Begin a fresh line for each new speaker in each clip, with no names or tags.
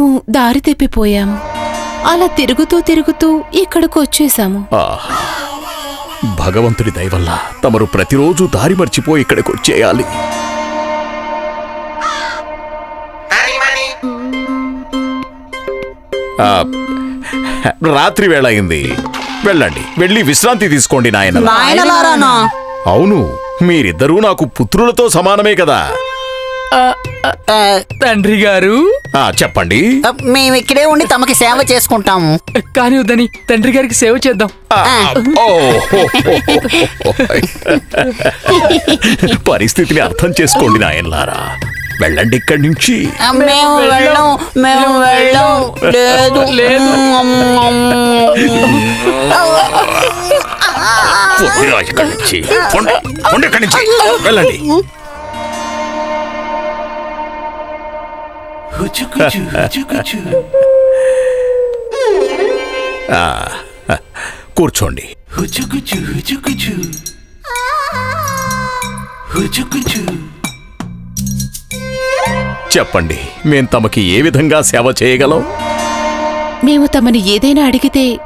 మేము దారి తెప్పిపోయాము. అలా తిరుగుతూ తిరుగుతూ ఇక్కడికి వచ్చేసాము.
భగవంతుడి దయ వల్ల తమరు ప్రతిరోజు దారి మర్చిపోయి ఇక్కడికి వచ్చేయాలి. ఆ, రాత్రి వేళ అయింది వెళ్ళండి. వెళ్ళి విశ్రాంతి తీసుకోండి నాయన అవును. మీరిద్దరూ నాకు పుత్రులతో సమానమే కదా.
తండ్రి గారు.
ఆ చెప్పండి.
మేము ఇక్కడే ఉండి తమకి సేవ చేసుకుంటాము
కానీ వద్దని తండ్రి గారికి సేవ చేద్దాం.
ఆ, ఓ, పరిస్థితిని అర్థం చేసుకోండి నాయనలారా. వెళ్ళండి ఇక్కడి నుంచి.
ఆ, మేము వెళ్ళం మేము వెళ్ళం. లేదు.
లేదు.
పొండిరా ఇక్కడి నుంచి. పొండి, పొండి ఇక్కడి నుంచి. వెళ్ళండి. కూర్చోండి. చెప్పండి మేం తమకి ఏ విధంగా సేవ చేయగలం?
మేము తమని ఏదైనా అడిగితే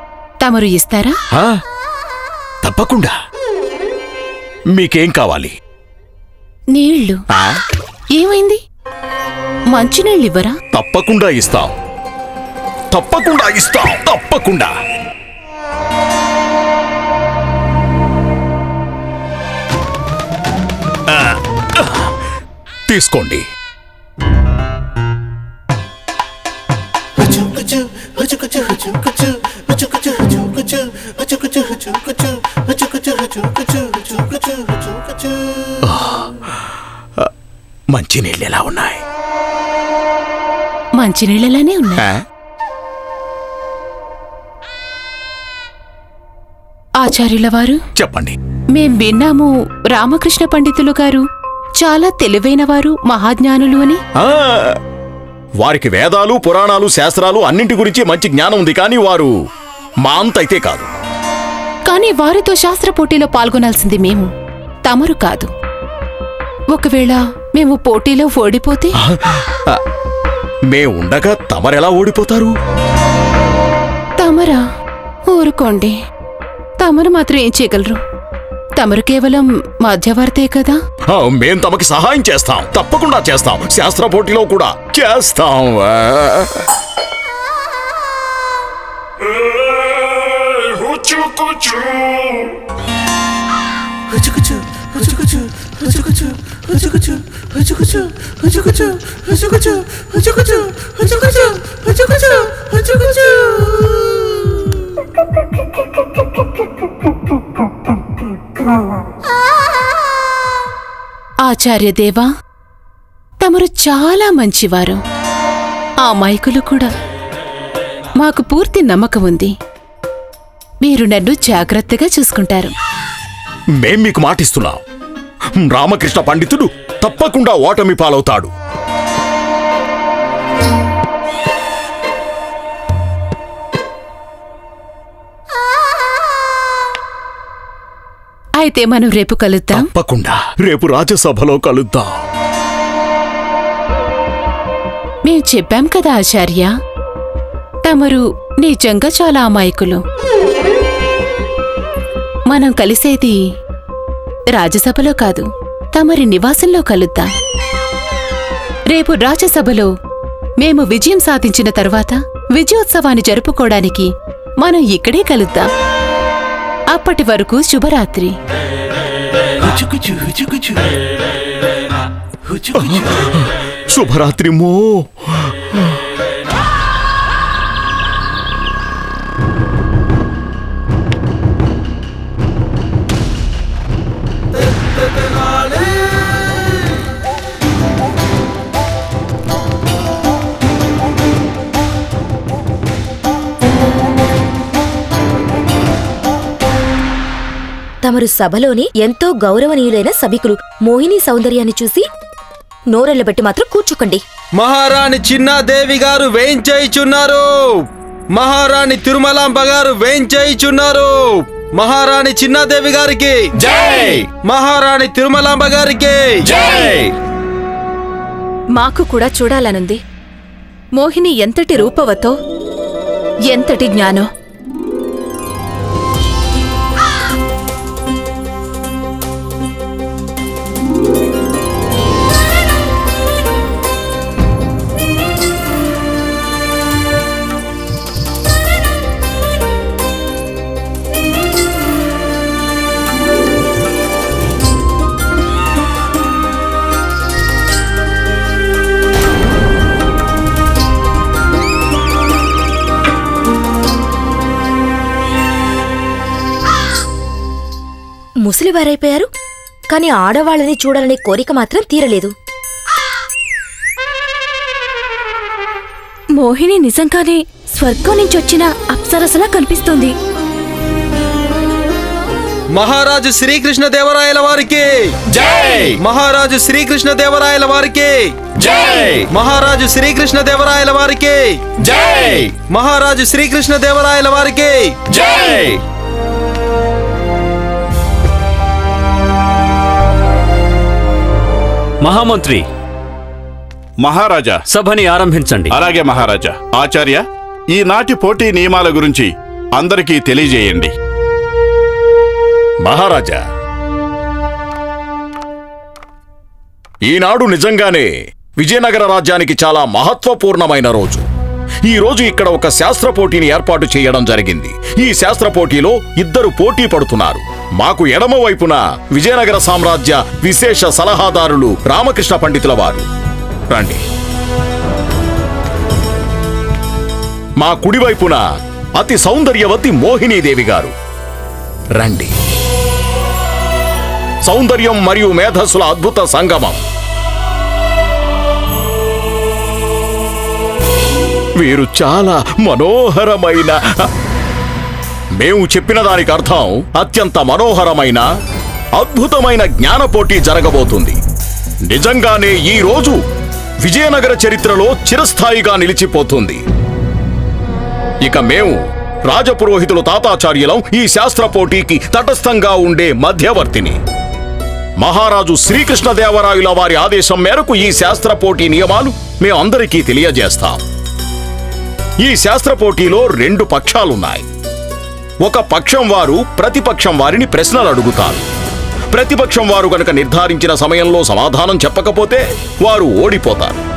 తమరు ఇస్తారా?
ఆ? తప్పకుండా. మీకేం కావాలి?
నీళ్ళు.
ఆ?
ఏమైంది? మంచినీళ్ళు ఇవ్వరా
తప్పకుండా ఇస్తాం తప్పకుండా ఇస్తాం తప్పకుండా తీసుకోండి
మంచినీళ్ళలానే ఉన్నాయి? ఆచార్యుల వారు
చెప్పండి.
మేం విన్నాము రామకృష్ణ పండితులు గారు. చాలా తెలివైనవారు మహాజ్ఞానులు అని.
వారికి వేదాలు పురాణాలు శాస్త్రాలు అన్నింటి గురించి మంచి జ్ఞానం ఉంది కానీ వారు మా అంత అయితే కాదు.
కానీ వారితో శాస్త్ర పోటీలో పాల్గొనాల్సింది మేము. తమరు కాదు. ఒకవేళ మేము పోటీలో ఓడిపోతే?
మే ఉండగా తమరెలా ఓడిపోతారు?
తమరా? ఊరుకోండి. తమరు మాత్రం ఏం చేయగలరు? తమరు కేవలం మధ్యవర్తే కదా?
మేం తమకి సహాయం చేస్తాం. తప్పకుండా చేస్తాం. శాస్త్ర పోటీలో కూడా చేస్తాం. ఆ.
ఆచార్యదేవా తమరు చాలా మంచివారు. ఆ మైకులు కూడా. మాకు పూర్తి నమ్మకం ఉంది. మీరు నన్ను జాగ్రత్తగా చూసుకుంటారు.
మేం మీకు మాటిస్తున్నాం. రామకృష్ణ పండితుడు తప్పకుండా ఓటమి పాలవుతాడు.
అయితే మనం రేపు కలుద్దాం.
తప్పకుండా. రేపు రాజ్యసభలో కలుద్దాం.
మేం చెప్పాం కదా ఆచార్య. తమరు నిజంగా చాలా అమాయకులు. మనం కలిసేది రాజ్యసభలో కాదు. తమరి నివాసంలో కలుద్దాం. రేపు రాజ్యసభలో మేము విజయం సాధించిన తర్వాత విజయోత్సవాన్ని జరుపుకోవడానికి మనం ఇక్కడే కలుద్దాం. అప్పటి వరకు శుభరాత్రి.
శుభరాత్రి మో.
తమరు సభలోని ఎంతో గౌరవనీయులైన సభికులు మోహిని సౌందర్యాన్ని చూసి నోరెళ్ళబెట్టి మాత్రం కూర్చోకండి.
మహారాణి చిన్నాదేవి గారు వేంచేయిచున్నారు మహారాణి తిరుమలాంబ గారు వేంచేయిచున్నారు మహారాణి చిన్నాదేవి గారికి
జై!
మహారాణి తిరుమలాంబ గారికి
జై!
మాకు కూడా చూడాలనుంది.
మోహిని ఎంతటి రూపవతో ఎంతటి జ్ఞానో.
ముసలివారైపోయారు కానీ ఆడవాళ్ళని చూడాలనే కోరిక మాత్రం తీరలేదు.
మోహిని నిజంగానే స్వర్గం నుంచి వచ్చిన అప్సరసలా కనిపిస్తుంది.
మహారాజు శ్రీకృష్ణ దేవరాయల వారికి
జై!
మహారాజు శ్రీకృష్ణ దేవరాయల వారికి
జై!
మహారాజు శ్రీకృష్ణ దేవరాయల వారికి
జై!
మహారాజు శ్రీకృష్ణ దేవరాయల వారికి
జై!
మహామంత్రి.
మహారాజా.
సభని ఆరంభించండి.
అలాగే మహారాజా. ఆచార్య ఈనాటి పోటీ నియమాల గురించి అందరికీ తెలియజేయండి.
మహారాజా ఈనాడు నిజంగానే విజయనగర రాజ్యానికి చాలా మహత్వపూర్ణమైన రోజు. ఈ రోజు ఇక్కడ ఒక శాస్త్ర పోటీని ఏర్పాటు చేయడం జరిగింది. ఈ శాస్త్ర పోటీలో ఇద్దరు పోటీ పడుతున్నారు. మాకు ఎడమ వైపున విజయనగర సామ్రాజ్య విశేష సలహాదారులు రామకృష్ణ పండితుల వారు రండి. మా కుడివైపున అతి సౌందర్యవతి మోహినీదేవి గారు రండి. సౌందర్యం మరియు మేధస్సుల అద్భుత సంగమం. వీరు చాలా మనోహరమైన మేము చెప్పిన దానికి అర్థం అత్యంత మనోహరమైన అద్భుతమైన జ్ఞాన పోటీ జరగబోతుంది. నిజంగానే ఈ రోజు విజయనగర చరిత్రలో చిరస్థాయిగా నిలిచిపోతుంది. ఇక మేము రాజపురోహితులు తాతాచార్యులం ఈ శాస్త్ర పోటీకి తటస్థంగా ఉండే మధ్యవర్తిని. మహారాజు శ్రీకృష్ణదేవరాయుల వారి ఆదేశం మేరకు ఈ శాస్త్ర పోటీ నియమాలు మేము అందరికీ తెలియజేస్తాం. ఈ శాస్త్ర పోటీలో రెండు పక్షాలున్నాయి. ఒక పక్షం వారు ప్రతిపక్షం వారిని ప్రశ్నలు అడుగుతారు. ప్రతిపక్షం వారు గనక నిర్ధారించిన సమయంలో సమాధానం చెప్పకపోతే వారు ఓడిపోతారు.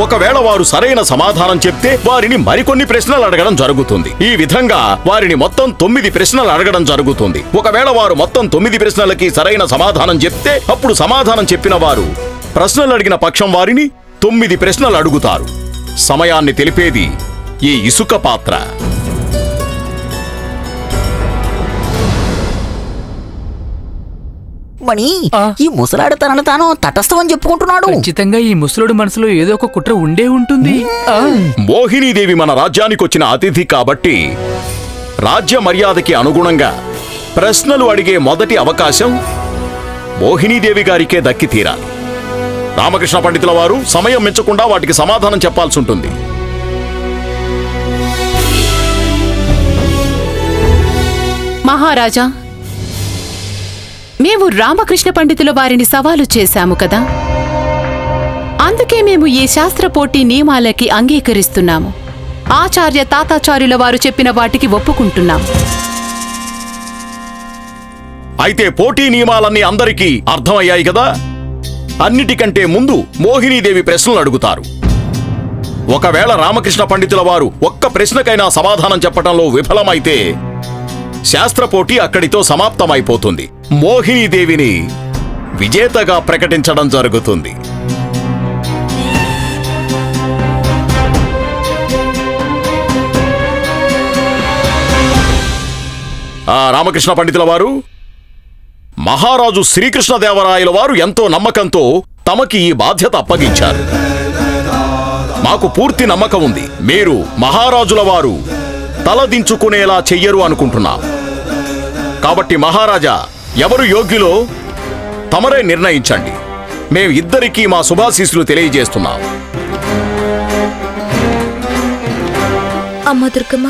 ఒకవేళ వారు సరైన సమాధానం చెప్తే వారిని మరికొన్ని ప్రశ్నలు అడగడం జరుగుతుంది. ఈ విధంగా వారిని మొత్తం తొమ్మిది ప్రశ్నలు అడగడం జరుగుతుంది. ఒకవేళ వారు మొత్తం తొమ్మిది ప్రశ్నలకి సరైన సమాధానం చెప్తే అప్పుడు సమాధానం చెప్పిన వారు ప్రశ్నలు అడిగిన పక్షం వారిని తొమ్మిది ప్రశ్నలు అడుగుతారు. సమయాన్ని తెలిపేది ఈ ఇసుక పాత్ర.
మణి. ఈ ముసలాడు తనను తాను తటస్థం అని చెప్పుకుంటున్నాడు.
ఖచ్చితంగా ఈ ముసలుడు మనసులో ఏదో ఒక కుట్ర ఉండే ఉంటుంది.
మోహినీదేవి మన రాజ్యానికి వచ్చిన అతిథి కాబట్టి రాజ్య మర్యాదకి అనుగుణంగా ప్రశ్నలు అడిగే మొదటి అవకాశం మోహినీదేవి గారికే దక్కి తీరాలి. రామకృష్ణ పండితుల వారు సమయం మించకుండా వాటికి సమాధానం చెప్పాల్సి ఉంటుంది.
మహారాజా మేము రామకృష్ణ పండితుల వారిని సవాలు చేశాము కదా. అందుకే మేము ఈ శాస్త్ర పోటీ నియమాలకి అంగీకరిస్తున్నాము. ఆచార్య తాతాచార్యుల వారు చెప్పిన వాటికి ఒప్పుకుంటున్నాం.
అయితే పోటీ నియమాలన్నీ అందరికీ అర్థమయ్యాయి కదా? అన్నిటికంటే ముందు మోహినీదేవి ప్రశ్నలు అడుగుతారు. ఒకవేళ రామకృష్ణ పండితుల వారు ఒక్క ప్రశ్నకైనా సమాధానం చెప్పడంలో విఫలమైతే శాస్త్ర పోటీ అక్కడితో సమాప్తమైపోతుంది. మోహినీదేవిని విజేతగా ప్రకటించడం జరుగుతుంది. ఆ రామకృష్ణ పండితుల వారు మహారాజు శ్రీకృష్ణదేవరాయల వారు ఎంతో నమ్మకంతో తమకి ఈ బాధ్యత అప్పగించారు. మాకు పూర్తి నమ్మకం ఉంది. మీరు మహారాజుల వారు తలదించుకునేలా చెయ్యరు అనుకుంటున్నాం. కాబట్టి మహారాజా ఎవరు యోగ్యులో తమరే నిర్ణయించండి. మేము ఇద్దరికీ మా శుభాశీస్సులు తెలియజేస్తున్నాం.
అమ్మ దుర్గమ్మ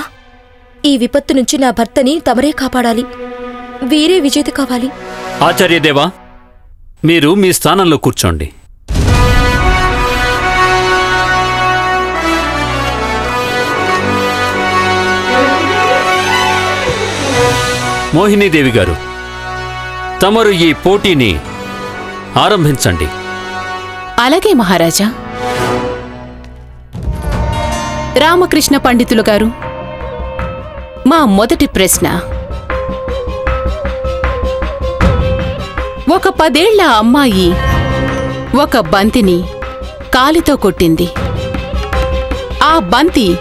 ఈ విపత్తు నుంచి నా భర్తని తమరే కాపాడాలి. వీరే విజేత కావాలి.
ఆచార్యదేవా మీరు మీ స్థానంలో కూర్చోండి. మోహినీదేవి గారు తమరు ఈ పోటీని ఆరంభించండి.
అలాగే మహారాజా. రామకృష్ణ పండితులు గారు మా మొదటి ప్రశ్న. ఒక పదేళ్ళ అమ్మాయి ఒక బంతిని కాలితో కొట్టింది. ఆ బంతి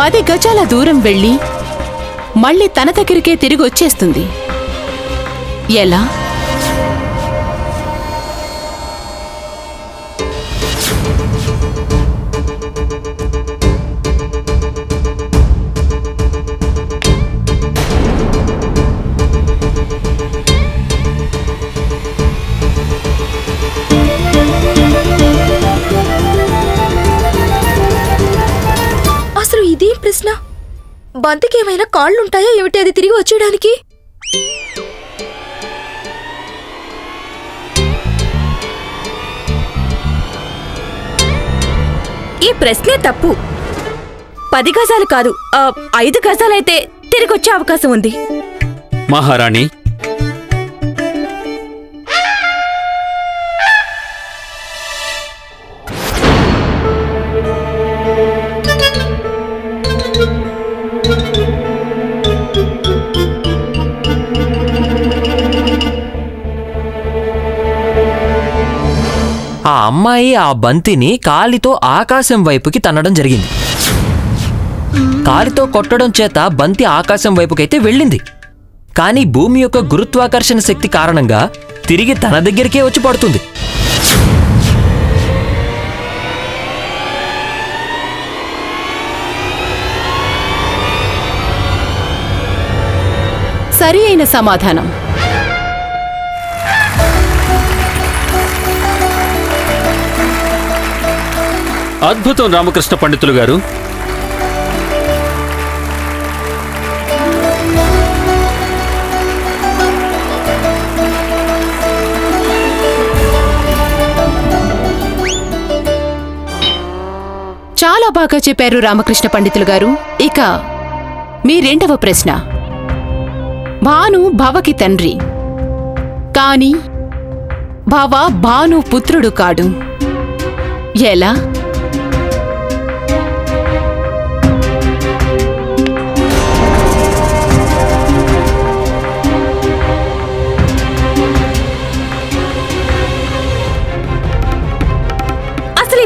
పది గజాల దూరం వెళ్ళి మళ్ళీ తన దగ్గరికే తిరిగి వచ్చేస్తుంది. ఎలా?
అసలు ఇదేం ప్రశ్న? బంతికి ఏమైనా కాళ్ళుంటాయా ఏమిటి అది తిరిగి వచ్చేయడానికి?
ఈ ప్రశ్నే తప్పు. పది గజాలు కాదు ఐదు గజాలైతే తిరిగొచ్చే అవకాశం ఉంది.
మహారాణి
ఆ అమ్మాయి ఆ బంతిని కాలితో ఆకాశం వైపుకి తన్నడం జరిగింది. కాలితో కొట్టడం చేత బంతి ఆకాశం వైపుకైతే వెళ్ళింది. కానీ భూమి యొక్క గురుత్వాకర్షణ శక్తి కారణంగా తిరిగి తన దగ్గరికే వచ్చి పడుతుంది.
సరి అయిన సమాధానం.
అద్భుతం రామకృష్ణ పండితులు గారు.
చాలా బాగా చెప్పారు రామకృష్ణ పండితులు గారు. ఇక మీ రెండవ ప్రశ్న. భాను భవకి తండ్రి. కాని భవ భాను పుత్రుడు కాడు. ఎలా?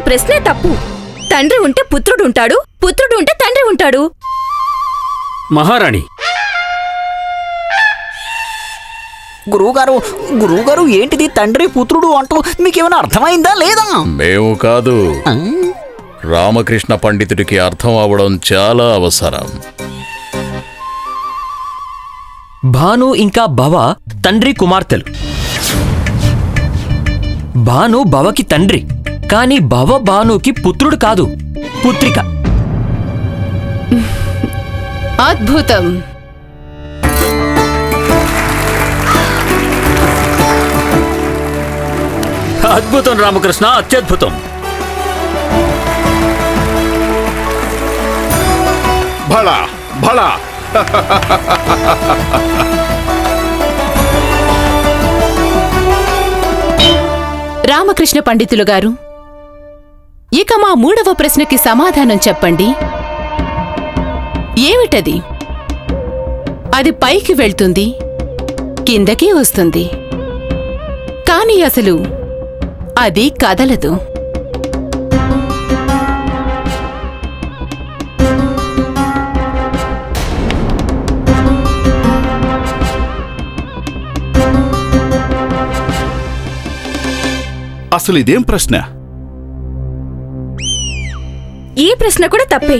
ప్రశ్నే తప్పు. తండ్రి ఉంటే పుత్రుడు ఉంటాడు పుత్రుడు ఉంటే తండ్రి ఉంటాడు.
మహారాణి.
గురువుగారు గురువుగారు ఏంటిది తండ్రి పుత్రుడు అంటూ మీకేమైనా అర్థమైందా లేదా?
మేము కాదు. రామకృష్ణ పండితుడికి అర్థం అవడం చాలా అవసరం.
భాను ఇంకా భవ తండ్రి కుమార్తెలు. భాను భవకి తండ్రి. కానీ భవ భానుకి పుత్రుడు కాదు పుత్రిక.
అద్భుతం.
అద్భుతం రామకృష్ణ అత్యద్భుతం.
భళ భళ.
రామకృష్ణ పండితులు గారు ఇక మా మూడవ ప్రశ్నకి సమాధానం చెప్పండి. ఏమిటది? అది పైకి వెళ్తుంది కిందకి వస్తుంది. కానీ అసలు అది కదలదు.
అసలు ఇదేం ప్రశ్న?
ఈ ప్రశ్న కూడా తప్పే.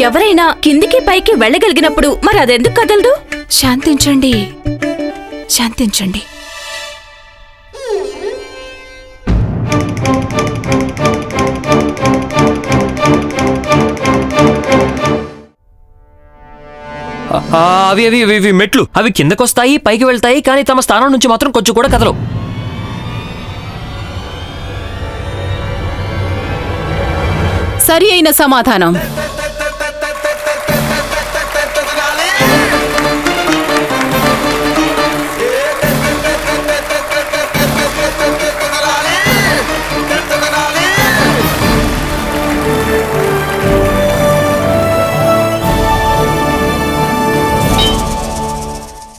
ఎవరైనా కిందికి పైకి వెళ్ళగలిగినప్పుడు మరి అదెందుకు కదలదు?
శాంతించండి. శాంతించండి.
అవి అవి ఇవి మెట్లు. అవి కిందకొస్తాయి పైకి వెళ్తాయి కానీ తమ స్థానం నుంచి మాత్రం కొంచెం కూడా కదలవు.
సరి అయిన సమాధానం.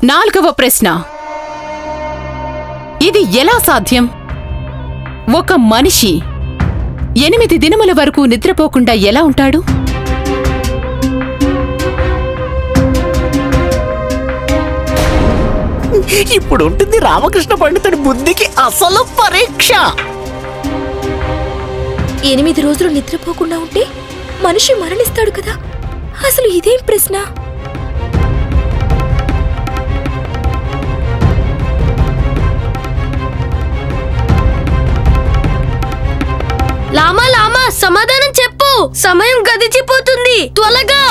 నాలుగవ ప్రశ్న. ఇది ఎలా సాధ్యం? ఒక మనిషి ఎనిమిది దినముల వరకు నిద్రపోకుండా ఎలా ఉంటాడు?
ఇప్పుడు ఉంటుంది రామకృష్ణ పండితుడి బుద్ధికి అసలు పరీక్ష.
ఎనిమిది రోజులు నిద్రపోకుండా ఉంటే మనిషి మరణిస్తాడు కదా. అసలు ఇదేం ప్రశ్న?
త్వరగా!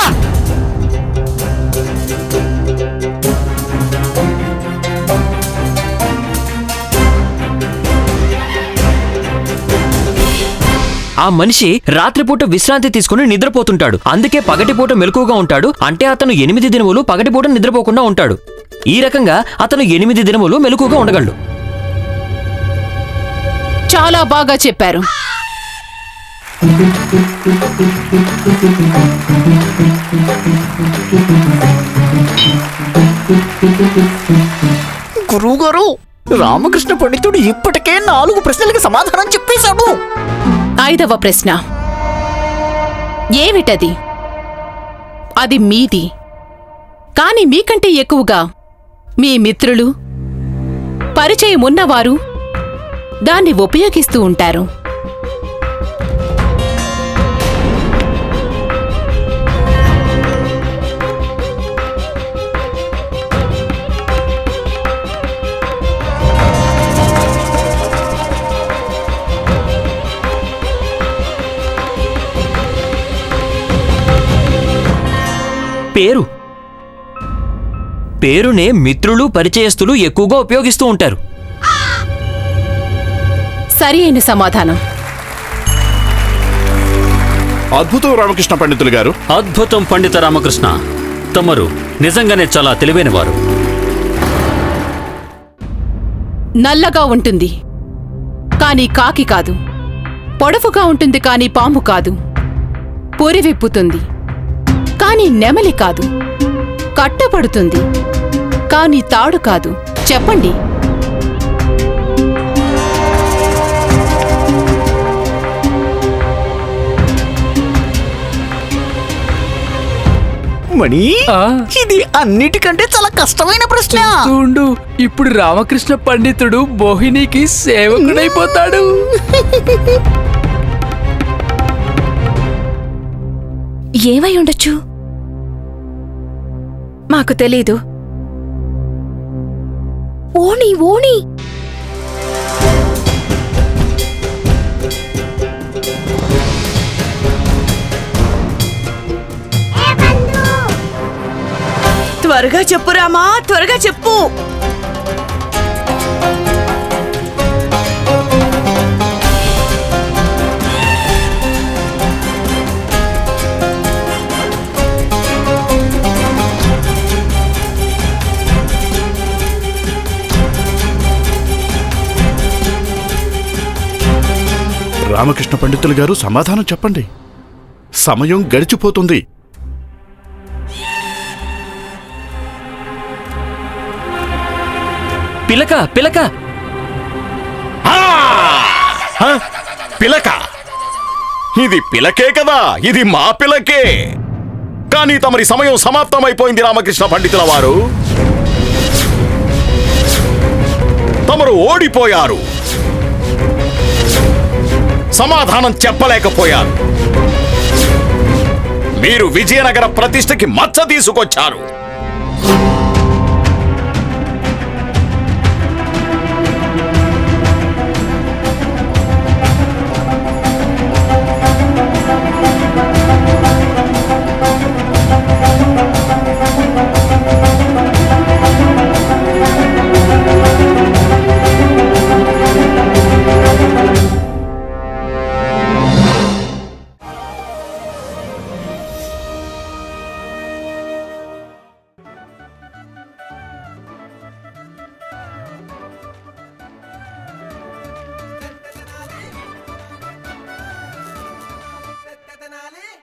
ఆ మనిషి రాత్రిపూట విశ్రాంతి తీసుకుని నిద్రపోతుంటాడు. అందుకే పగటిపూట మెలకుగా ఉంటాడు. అంటే అతను ఎనిమిది దినములు పగటిపూట నిద్రపోకుండా ఉంటాడు. ఈ రకంగా అతను ఎనిమిది దినములు మెలకుగా ఉండగలడు.
చాలా బాగా చెప్పారు.
గురువుగారు రామకృష్ణ పండితుడు ఇప్పటికే నాలుగు ప్రశ్నలకు సమాధానం చెప్పేశాడు.
ఐదవ ప్రశ్న. ఏమిటది? అది మీది. కాని మీకంటే ఎక్కువగా మీ మిత్రులు పరిచయం ఉన్నవారు దాన్ని ఉపయోగిస్తూ ఉంటారు.
పేరు? పేరునే మిత్రులు పరిచయస్తులు ఎక్కువగా ఉపయోగిస్తూ ఉంటారు.
సరి అయిన సమాధానం.
అద్భుతం రామకృష్ణ పండితులు గారు.
అద్భుతం పండిత రామకృష్ణ. తమరు నిజంగానే చాలా తెలివైనవారు.
నల్లగా ఉంటుంది. కాని కాకి కాదు. పొడవుగా ఉంటుంది కాని పాము కాదు. పొరివిప్పుతుంది. కాని నెమలి కాదు. కట్టపడుతుంది కాని తాడు కాదు. చెప్పండి.
మణి ఇది అన్నిటికంటే చాలా కష్టమైన ప్రశ్న.
ఉండు ఇప్పుడు రామకృష్ణ పండితుడు మోహినికి సేవకుడైపోతాడు.
ఏమై ఉండొచ్చు? మాకు తెలీదు.
ఓణి ఓణి
త్వరగా చెప్పు రామా త్వరగా చెప్పు.
రామకృష్ణ పండితులు గారు సమాధానం చెప్పండి. సమయం గడిచిపోతుంది.
పిలక పిలక!
ఆ! హ? పిలక! ఇది పిలకే కదా ఇది మా పిలకే! కానీ తమరి సమయం సమాప్తమైపోయింది రామకృష్ణ పండితుల వారు. తమరు ఓడిపోయారు. సమాధానం చెప్పలేకపోయారు. మీరు విజయనగర ప్రతిష్టకి మచ్చ తీసుకొచ్చారు.